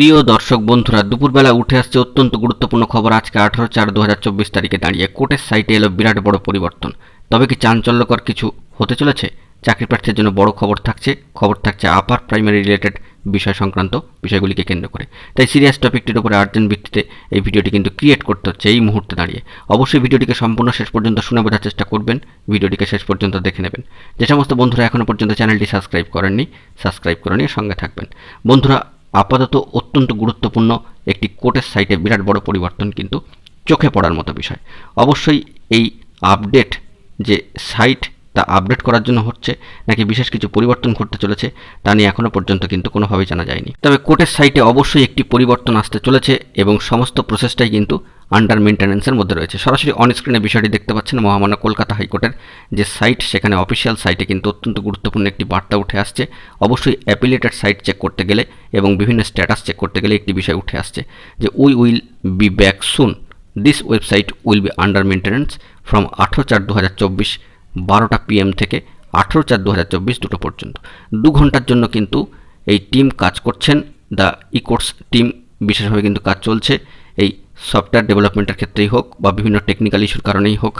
প্রিয় দর্শক বন্ধুরা, দুপুরবেলা উঠে আসছে অত্যন্ত গুরুত্বপূর্ণ খবর। আজকে আঠারো চার দু তারিখে দাঁড়িয়ে কোর্টের সাইটে এলো বিরাট বড় পরিবর্তন। তবে কি চাঞ্চল্যকর কিছু হতে চলেছে? চাকরি প্রার্থীর জন্য বড় খবর থাকছে। খবর থাকছে আপার প্রাইমারি রিলেটেড বিষয় সংক্রান্ত বিষয়গুলিকে কেন্দ্র করে। তাই সিরিয়াস টপিকটির উপরে আর্জেন্ট ভিত্তিতে এই ভিডিওটি কিন্তু ক্রিয়েট করতে হচ্ছে এই মুহূর্তে দাঁড়িয়ে। অবশ্যই ভিডিওটিকে সম্পূর্ণ শেষ পর্যন্ত শুনে বোঝার চেষ্টা করবেন। ভিডিওটিকে শেষ পর্যন্ত দেখে নেবেন। যে সমস্ত বন্ধুরা এখনও পর্যন্ত চ্যানেলটি সাবস্ক্রাইব করেননি, সাবস্ক্রাইব করে নিয়ে সঙ্গে থাকবেন। বন্ধুরা আপাতত অত্যন্ত গুরুত্বপূর্ণ একটি কোর্টের সাইটে বিরাট বড় পরিবর্তন কিন্তু চোখে পড়ার মতো বিষয়। অবশ্যই এই আপডেট যে সাইট তা আপডেট করার জন্য হচ্ছে নাকি বিশেষ কিছু পরিবর্তন ঘটতে চলেছে তা নিয়ে এখনও পর্যন্ত কিন্তু কোনোভাবেই জানা যায়নি। তবে কোর্টের সাইটে অবশ্যই একটি পরিবর্তন আসতে চলেছে এবং সমস্ত প্রসেসটাই কিন্তু আন্ডার মেনটেন্যান্সের মধ্যে রয়েছে। সরাসরি অন স্ক্রিনে বিষয়টি দেখতে পাচ্ছেন মহামান্য কলকাতা হাইকোর্টের যে সাইট সেখানে অফিসিয়াল সাইটে কিন্তু অত্যন্ত গুরুত্বপূর্ণ একটি বার্তা উঠে আসছে। অবশ্যই অ্যাপিলেটেড সাইট চেক করতে গেলে এবং বিভিন্ন স্ট্যাটাস চেক করতে গেলে একটি বিষয় উঠে আসছে যে we will be back soon this website will be under maintenance from আঠেরো চার দু হাজার চব্বিশ বারোটা পিএম থেকে আঠেরো চার দু হাজার চব্বিশ দুটো পর্যন্ত। দু ঘণ্টার জন্য কিন্তু এই টিম কাজ করছেন। দ্য ইকোর্স টিম বিশেষভাবে কিন্তু কাজ চলছে। সফটওয়্যার ডেভেলপমেন্টের ক্ষেত্রেই হোক বা বিভিন্ন টেকনিক্যাল ইস্যুর কারণেই হোক,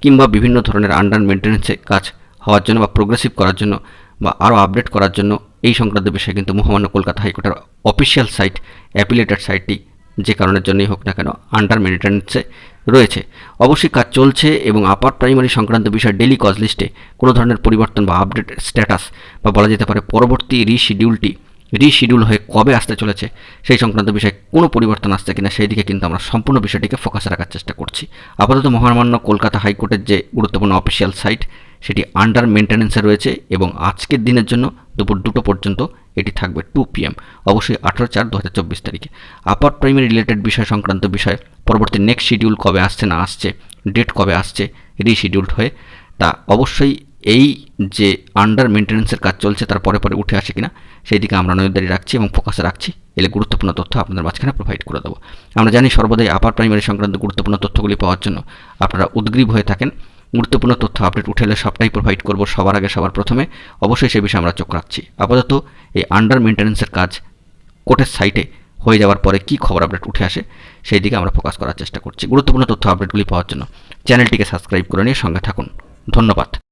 কিংবা বিভিন্ন ধরনের আন্ডার মেনটেন্যান্সে কাজ হওয়ার জন্য বা প্রোগ্রেসিভ করার জন্য বা আরও আপডেট করার জন্য এই সংক্রান্ত বিষয়ে কিন্তু মহামান্য কলকাতা হাইকোর্টের অফিসিয়াল সাইট অ্যাপিলেটেড সাইটটি যে কারণের জন্যই হোক না কেন আন্ডার মেনটেন্যান্সে রয়েছে। অবশ্যই কাজ চলছে এবং আপার প্রাইমারি সংক্রান্ত বিষয় ডেলি কজ লিস্টে কোনো ধরনের পরিবর্তন বা আপডেট স্ট্যাটাস বা বলা যেতে পারে পরবর্তী রিশিডিউলটি রিশিডিউল হয়ে কবে আসতে চলেছে সেই সংক্রান্ত বিষয়ে কোনো পরিবর্তন আসছে কিনা সেই দিকে কিন্তু আমরা সম্পূর্ণ বিষয়টিকে ফোকাসে রাখার চেষ্টা করছি। আপাতত মহামান্য কলকাতা হাইকোর্টের যে গুরুত্বপূর্ণ অফিসিয়াল সাইট সেটি আন্ডার মেনটেন্যান্সে রয়েছে এবং আজকের দিনের জন্য দুপুর দুটো পর্যন্ত এটি থাকবে টু পিএম অবশ্যই আঠারো চার দু হাজার চব্বিশ তারিখে। আপার প্রাইমারি রিলেটেড বিষয় সংক্রান্ত বিষয় পরবর্তী নেক্সট শিডিউল কবে আসছে না আসছে ডেট কবে আসছে রিশিডিউলড হয়ে, তা অবশ্যই এই যে আন্ডার মেনটেন্যান্সের কাজ চলছে, তার পরে পরে উঠে আসে কিনা সেই দিকে আমরা নজরদারি রাখছি এবং ফোকাসে রাখছি। এলে গুরুত্বপূর্ণ তথ্য আপনাদের মাঝখানে প্রোভাইড করে দেবো। আমরা জানি সর্বদাই আপার প্রাইমারি সংক্রান্ত গুরুত্বপূর্ণ তথ্যগুলি পাওয়ার জন্য আপনারা উদ্গ্রীব হয়ে থাকেন। গুরুত্বপূর্ণ তথ্য আপডেট উঠে এলে সবটাই প্রোভাইড করব সবার আগে, সবার প্রথমে। অবশ্যই সে বিষয়ে আমরা চোখ রাখছি। আপাতত এই আন্ডার মেনটেন্যান্সের কাজ কোর্টের সাইটে হয়ে যাওয়ার পরে কী খবর আপডেট উঠে আসে সেই দিকে আমরা ফোকাস করার চেষ্টা করছি। গুরুত্বপূর্ণ তথ্য আপডেটগুলি পাওয়ার জন্য। চ্যানেলটিকে সাবস্ক্রাইব করে নিয়ে সঙ্গে থাকুন। ধন্যবাদ।